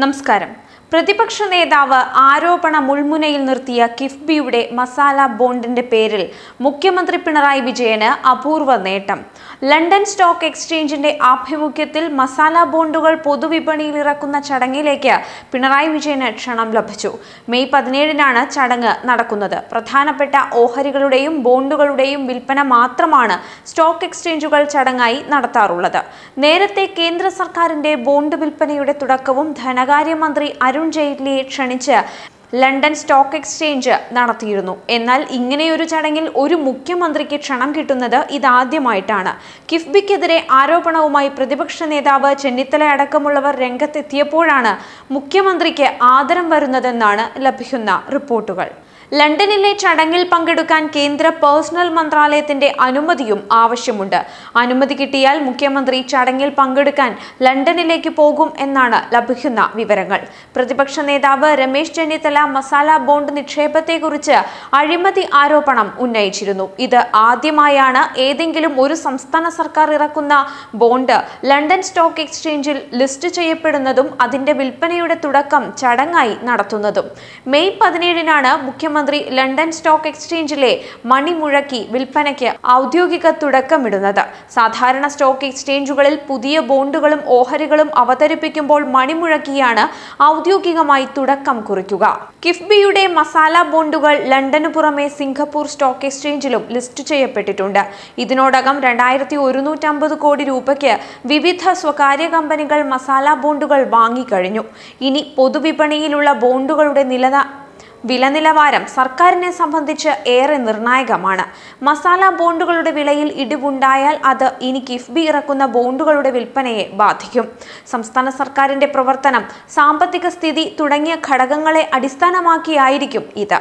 നമസ്കാരം. പ്രതിപക്ഷ നേതാവ് ആരോപണ മുൾമുനയിൽ നിർത്തിയ കിഫ്ബിയുടെ മസാല ബോണ്ടിന്റെ പേരിൽ മുഖ്യമന്ത്രി പിണറായി വിജയന് അപൂർവ നേട്ടം. ലണ്ടൻ സ്റ്റോക്ക് എക്സ്ചേഞ്ചിന്റെ ആഭിമുഖ്യത്തിൽ മസാല ബോണ്ടുകൾ പൊതുവിപണിയിൽ ഇറക്കുന്ന ചടങ്ങിലേക്ക് പിണറായി വിജയന് ക്ഷണം ലഭിച്ചു. മെയ് പതിനേഴിനാണ് ചടങ്ങ് നടക്കുന്നത്. പ്രധാനപ്പെട്ട ഓഹരികളുടെയും ബോണ്ടുകളുടെയും വിൽപ്പന മാത്രമാണ് സ്റ്റോക്ക് എക്സ്ചേഞ്ചുകൾ ചടങ്ങായി നടത്താറുള്ളത്. നേരത്തെ കേന്ദ്ര സർക്കാരിന്റെ ബോണ്ട് വിൽപ്പനയുടെ തുടക്കവും ധനകാര്യമന്ത്രി അരുൺ ജെയ്റ്റ്ലിയെ ക്ഷണിച്ച് ലണ്ടൻ സ്റ്റോക്ക് എക്സ്ചേഞ്ച് നടത്തിയിരുന്നു. എന്നാൽ ഇങ്ങനെയൊരു ചടങ്ങിൽ ഒരു മുഖ്യമന്ത്രിക്ക് ക്ഷണം കിട്ടുന്നത് ഇതാദ്യമായിട്ടാണ്. കിഫ്ബിക്കെതിരെ ആരോപണവുമായി പ്രതിപക്ഷ നേതാവ് ചെന്നിത്തല അടക്കമുള്ളവർ രംഗത്തെത്തിയപ്പോഴാണ് മുഖ്യമന്ത്രിക്ക് ആദരം വരുന്നതെന്നാണ് ലഭിക്കുന്ന റിപ്പോർട്ടുകൾ. ലണ്ടനിലെ ചടങ്ങിൽ പങ്കെടുക്കാൻ കേന്ദ്ര പേഴ്സണൽ മന്ത്രാലയത്തിന്റെ അനുമതിയും ആവശ്യമുണ്ട്. അനുമതി കിട്ടിയാൽ മുഖ്യമന്ത്രി ചടങ്ങിൽ പങ്കെടുക്കാൻ ലണ്ടനിലേക്ക് പോകും എന്നാണ് ലഭിക്കുന്ന വിവരങ്ങൾ. പ്രതിപക്ഷ നേതാവ് രമേശ് ചെന്നിത്തല മസാല ബോണ്ട് നിക്ഷേപത്തെക്കുറിച്ച് അഴിമതി ആരോപണം ഉന്നയിച്ചിരുന്നു. ഇത് ആദ്യമായാണ് ഏതെങ്കിലും ഒരു സംസ്ഥാന സർക്കാർ ഇറക്കുന്ന ബോണ്ട് ലണ്ടൻ സ്റ്റോക്ക് എക്സ്ചേഞ്ചിൽ ലിസ്റ്റ് ചെയ്യപ്പെടുന്നതും അതിന്റെ വിൽപ്പനയുടെ തുടക്കം ചടങ്ങായി നടത്തുന്നതും. മെയ് പതിനേഴിനാണ് മുഖ്യമന്ത്രി ലണ്ടൻ സ്റ്റോക്ക് എക്സ്ചേഞ്ചിലെ മണി മുഴക്കി വിൽപ്പനയ്ക്ക് ഔദ്യോഗിക തുടക്കമിടുന്നത്. സാധാരണ സ്റ്റോക്ക് എക്സ്ചേഞ്ചുകളിൽ പുതിയ ബോണ്ടുകളും ഓഹരികളും അവതരിപ്പിക്കുമ്പോൾ മണിമുഴക്കിയാണ് ഔദ്യോഗികമായി തുടക്കം കുറിക്കുക. കിഫ്ബിയുടെ മസാല ബോണ്ടുകൾ ലണ്ടന് പുറമെ സിംഗപ്പൂർ സ്റ്റോക്ക് എക്സ്ചേഞ്ചിലും ലിസ്റ്റ് ചെയ്യപ്പെട്ടിട്ടുണ്ട്. ഇതിനോടകം രണ്ടായിരത്തി ഒരുന്നൂറ്റമ്പത് കോടി രൂപയ്ക്ക് വിവിധ സ്വകാര്യ കമ്പനികൾ മസാല ബോണ്ടുകൾ വാങ്ങിക്കഴിഞ്ഞു. ഇനി പൊതുവിപണിയിലുള്ള ബോണ്ടുകളുടെ നിലന വില നിലവാരം സർക്കാരിനെ സംബന്ധിച്ച് ഏറെ നിർണായകമാണ്. മസാല ബോണ്ടുകളുടെ വിലയിൽ ഇടിവുണ്ടായാൽ അത് ഇനി കിഫ്ബി ഇറക്കുന്ന ബോണ്ടുകളുടെ വിൽപ്പനയെ ബാധിക്കും. സംസ്ഥാന സർക്കാരിന്റെ പ്രവർത്തനം സാമ്പത്തിക സ്ഥിതി തുടങ്ങിയ ഘടകങ്ങളെ അടിസ്ഥാനമാക്കിയായിരിക്കും ഇത്.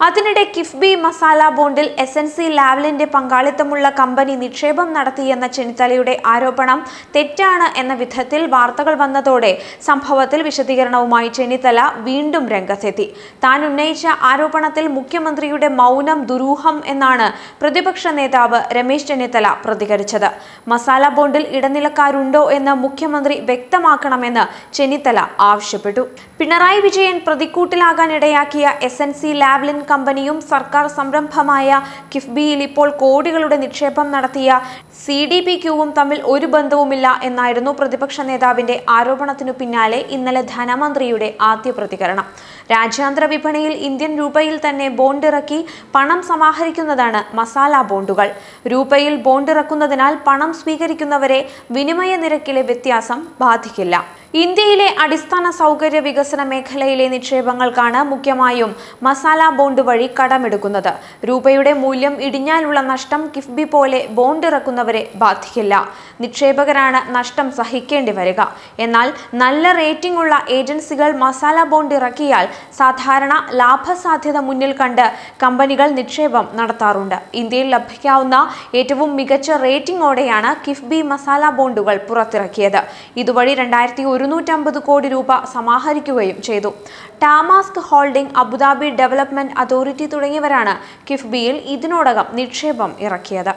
അതിനിടെ കിഫ്ബി മസാല ബോണ്ടിൽ എസ് എൻ സി ലാവലിന്റെ പങ്കാളിത്തമുള്ള കമ്പനി നിക്ഷേപം നടത്തിയെന്ന ചെന്നിത്തലയുടെ ആരോപണം തെറ്റാണ് എന്ന വിധത്തിൽ വാർത്തകൾ വന്നതോടെ സംഭവത്തിൽ വിശദീകരണവുമായി ചെന്നിത്തല വീണ്ടും രംഗത്തെത്തി. താൻ ഉന്നയിച്ച ആരോപണത്തിൽ മുഖ്യമന്ത്രിയുടെ മൗനം ദുരൂഹം എന്നാണ് പ്രതിപക്ഷ നേതാവ് രമേശ് ചെന്നിത്തല പ്രതികരിച്ചത്. മസാല ബോണ്ടിൽ ഇടനിലക്കാരുണ്ടോ എന്ന് മുഖ്യമന്ത്രി വ്യക്തമാക്കണമെന്ന് ചെന്നിത്തല ആവശ്യപ്പെട്ടു. പിണറായി വിജയൻ പ്രതിക്കൂട്ടിലാകാനിടയാക്കിയ എസ് എൻ സി ലാവ്ലിൻ കമ്പനിയും സർക്കാർ സംരംഭമായ കിഫ്ബിയിൽ ഇപ്പോൾ കോടികളുടെ നിക്ഷേപം നടത്തിയ സി ഡി പി ക്യൂവും തമ്മിൽ ഒരു ബന്ധവുമില്ല എന്നായിരുന്നു പ്രതിപക്ഷ നേതാവിന്റെ ആരോപണത്തിനു പിന്നാലെ ഇന്നലെ ധനമന്ത്രിയുടെ ആദ്യ പ്രതികരണം. രാജ്യാന്തര വിപണിയിൽ ഇന്ത്യൻ രൂപയിൽ തന്നെ ബോണ്ട് ഇറക്കി പണം സമാഹരിക്കുന്നതാണ് മസാല ബോണ്ടുകൾ. രൂപയിൽ ബോണ്ട് ഇറക്കുന്നതിനാൽ പണം സ്വീകരിക്കുന്നവരെ വിനിമയ നിരക്കിലെ വ്യത്യാസം ബാധിക്കില്ല. ഇന്ത്യയിലെ അടിസ്ഥാന സൗകര്യ വികസന മേഖലയിലെ നിക്ഷേപങ്ങൾക്കാണ് മുഖ്യമായും മസാല ബോണ്ട് വഴി കടമെടുക്കുന്നത്. രൂപയുടെ മൂല്യം ഇടിഞ്ഞാലുള്ള നഷ്ടം കിഫ്ബി പോലെ ബോണ്ട് ഇറക്കുന്നവരെ ബാധിക്കില്ല. നിക്ഷേപകരാണ് നഷ്ടം സഹിക്കേണ്ടി വരിക. എന്നാൽ നല്ല റേറ്റിംഗ് ഉള്ള ഏജൻസികൾ മസാല ബോണ്ട് ഇറക്കിയാൽ സാധാരണ ലാഭസാധ്യത മുന്നിൽ കണ്ട് കമ്പനികൾ നിക്ഷേപം നടത്താറുണ്ട്. ഇന്ത്യയിൽ ലഭിക്കാവുന്ന ഏറ്റവും മികച്ച റേറ്റിംഗോടെയാണ് കിഫ്ബി മസാല ബോണ്ടുകൾ പുറത്തിറക്കിയത്. ഇതുവഴി രണ്ടായിരത്തി ഒരുന്നൂറ്റമ്പത് കോടി രൂപ സമാഹരിക്കുകയും ചെയ്തു. Temasek holding Abu Dhabi development authority തുടങ്ങിയവരാണ് കിഫ്ബിയിൽ ഇതിനോടകം നിക്ഷേപം ഇറക്കിയത്.